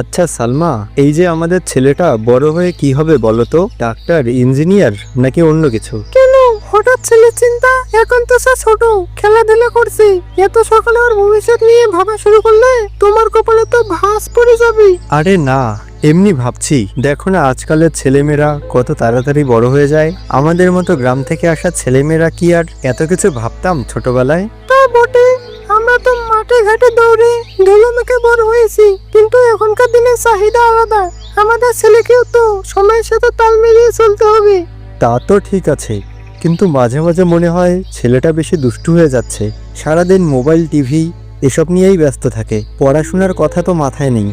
আচ্ছা সালমা এই যে আমাদের ছেলেটা বড় হয়ে কি হবে বলো তো? ডাক্তার ইঞ্জিনিয়ার নাকি অন্য কিছু? কেন? হঠাৎ ছেলে চিন্তা? এখন তো সে ছোট। খেলাধুলা করছে। এত সকালে ওর ভবিষ্যৎ নিয়ে ভাবা শুরু করলে তোমার কপালে তো ভাস পড়ে যাবে। আরে না এমনি ভাবছি। দেখো না আজকালের ছেলেমেয়েরা কত তাড়াতাড়ি বড় হয়ে যায়। আমাদের মতো গ্রাম থেকে আসা ছেলেমেয়েরা কি আর এত কিছু ভাবতাম ছোটবেলায়? তা বটে। আমরা তো মাঠে ঘাটে দৌড়ে ধুলোমেখে বড় হয়েছি। কিন্তু এখনকার দিনের চাহিদা আলাদা। আমাদের ছেলেকেও তো সময়ের সাথে তাল মিলিয়ে চলতে হবে। তা তো ঠিক আছে কিন্তু মাঝে মাঝে মনে হয় ছেলেটা বেশি দুষ্টু হয়ে যাচ্ছে। সারাদিন মোবাইল টিভি এসব নিয়েই ব্যস্ত থাকে। পড়াশোনার কথা তো মাথায় নেই।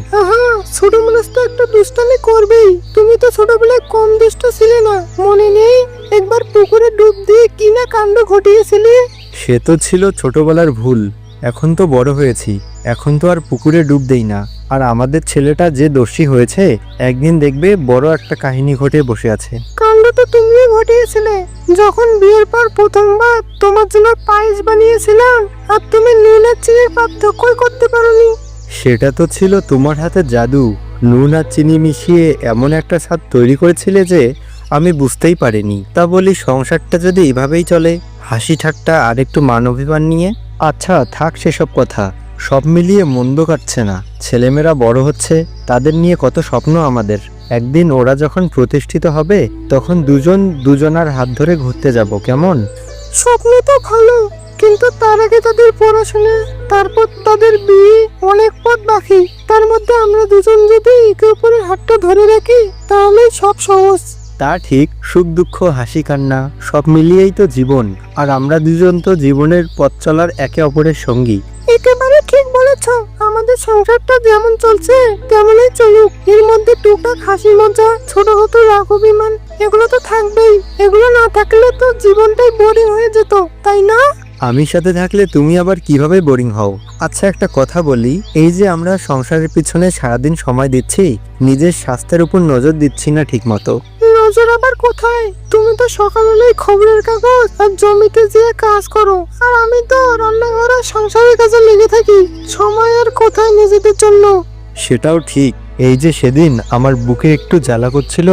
ছোট মানুষ তো একটা দুষ্টামি করবেই। তুমি তো ছোটবেলায় কম দুষ্ট ছিলে না মনে নেই? একবার পুকুরে ডুব দিয়ে কি না কাণ্ড ঘটিয়েছিলে? সে তো ছিল ছোটবেলার ভুল। এখন তো বড় হয়েছি এখন তো আর পুকুরে ডুব দেই না। আর আমাদের ছেলেটা যে দোষী হয়েছে একদিন দেখবে বড় একটা কাহিনী ঘটে বসে আছে। কাণ্ড তো তুমিও ঘটিয়েছিলে। যখন বিয়ের পর প্রথমবার তোমার জন্য পায়েস বানিয়েছিলাম আর তুমি নুন আর চিনির পার্থক্যই করতে পারোনি। সেটা তো ছিল তোমার হাতে জাদু। নুন আর চিনি মিশিয়ে এমন একটা স্বাদ তৈরি করেছিলে যে আমি বুঝতেই পারিনি। তা বলি সংসারটা যদি এভাবেই চলে হাসি ঠাট্টা আর একটু মান অভিমান নিয়ে? আচ্ছা থাক সেসব কথা। সব মিলিয়ে মন্দ কাটছে না। ছেলেমেয়েরা বড় হচ্ছে, তাদের নিয়ে কত স্বপ্ন আমাদের। একদিন ওরা যখন প্রতিষ্ঠিত হবে, তখন দুজন দুজনার হাত ধরে ঘুরতে যাব, কেমন? স্বপ্ন তো ভালো, কিন্তু তার আগে তাদের পড়াশোনা, তারপর তাদের বিয়ে, অনেক পথ বাকি। তার মধ্যে আমরা দুজন যদি একে অপরের হাতটা ধরে রাখি তাহলে সব সহজ। তা ঠিক সুখ দুঃখ হাসি কান্না সব মিলিয়েই তো জীবন। আর আমরা দুজন তো জীবনের পথ চলার একে অপরের সঙ্গী। একেবারে ঠিক বলেছ। আমাদের সংসারটা যেমন চলছে তেমনই চলুক। এর মধ্যে টুকটাক হাসি মজা ছোটখাটো রাগ অভিমান এগুলো তো থাকবেই। এগুলো না থাকলে তো জীবনটাই বোরিং হয়ে যেত তাই না? আমি সাথে থাকলে তুমি আবার কীভাবে বোরিং হও? আচ্ছা একটা কথা বলি। এই যে আমরা সংসারের পিছনে সারাদিন সময় দিচ্ছি নিজের স্বাস্থ্যের উপর নজর দিচ্ছি না ঠিকমতো। নজর আবার কোথায়? তুমি তো সকাল হলেই খবরের কাগজ আর জমিতে যেয়ে কাজ করো। আর আমি তো রান্নাঘর আর সংসারের কাজে লেগে থাকি। সময় আর কোথায় নিজেদের জন্য? সেটাও ঠিক। এই যে সেদিন আমার বুকে একটু জ্বালা করছিল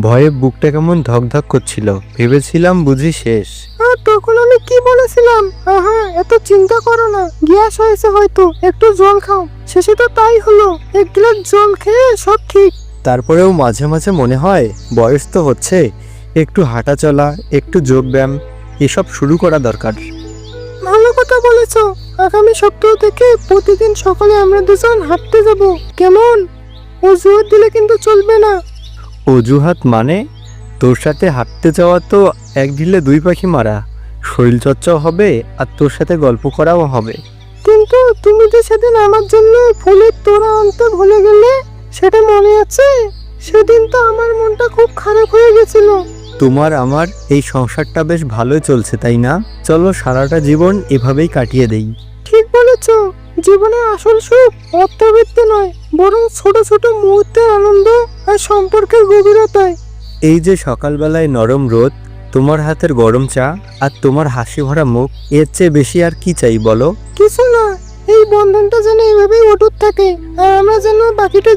ভয়ে বুকটা কেমন ধকধক করছিল। ভেবেছিলাম বুঝি শেষ। আর তখন আমি কি বলেছিলাম? আহা এত চিন্তা করো না। গ্যাস হয়েছে হয়তো। একটু জল খাও। শেষে তো তাই হলো। এক গ্লাস জল খেয়ে সব ঠিক। তারপরেও মাঝে মাঝে মনে হয় বয়স তো হচ্ছে একটু হাঁটা চলা একটু যোগব্যায়াম এসব শুরু করা দরকার। ভালো কথা বলেছ। আগামী সপ্তাহ থেকে প্রতিদিন সকালে আমরা দুজন হাঁটতে যাব। কেমন? অজুহাত দিলে কিন্তু চলবে না। অজুহাত মানে? তোর সাথে হাঁটতে যাওয়া তো এক ঢিলে দুই পাখি মারা। শরীরচর্চাও হবে আর তোর সাথে গল্প করাও হবে। কিন্তু তুমি যে সেদিন আমার জন্য ফুলের তোড়া আনতে ভুলে গেলে? সেটা মনে আছে? সেদিন তো আমার মনটা খুব খারাপ হয়ে গেছিল। তোমার আমার এই সংসারটা বেশ ভালোই চলছে তাই না? চলো সারাটা জীবন এভাবেই কাটিয়ে দেই। ঠিক বলেছ। জীবনে আসল সুখ অর্থবৃত্তি নয় বরং ছোট ছোট মুহূর্তের আনন্দ আর সম্পর্কের গভীরতায় এই যে সকালবেলায় নরম রোদ তোমার হাতের গরম চা আর তোমার হাসি ভরা মুখ এর চেয়ে বেশি আর কি চাই বলো? কিছু না এই বন্ধনটা যেন এভাবেই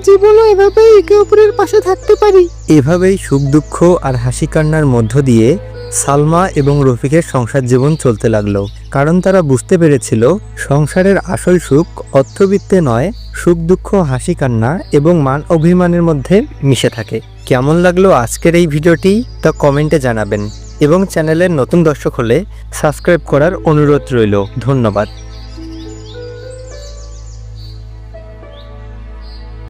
জীবনও এভাবেই একে অপরের পাশে থাকতে পারি। এভাবেই সুখ দুঃখ আর হাসি কান্নার মধ্য দিয়ে সালমা এবং রফিকের সংসার জীবন চলতে লাগল। কারণ তারা বুঝতে পেরেছিল, সংসারের আসল সুখ অর্থবিত্তে নয়, সুখ দুঃখ, হাসি কান্না এবং মান অভিমানের মধ্যে মিশে থাকে। কেমন লাগল আজকের এই ভিডিওটি তা কমেন্টে জানাবেন এবং চ্যানেলের নতুন দর্শক হলে সাবস্ক্রাইব করার অনুরোধ রইল। ধন্যবাদ।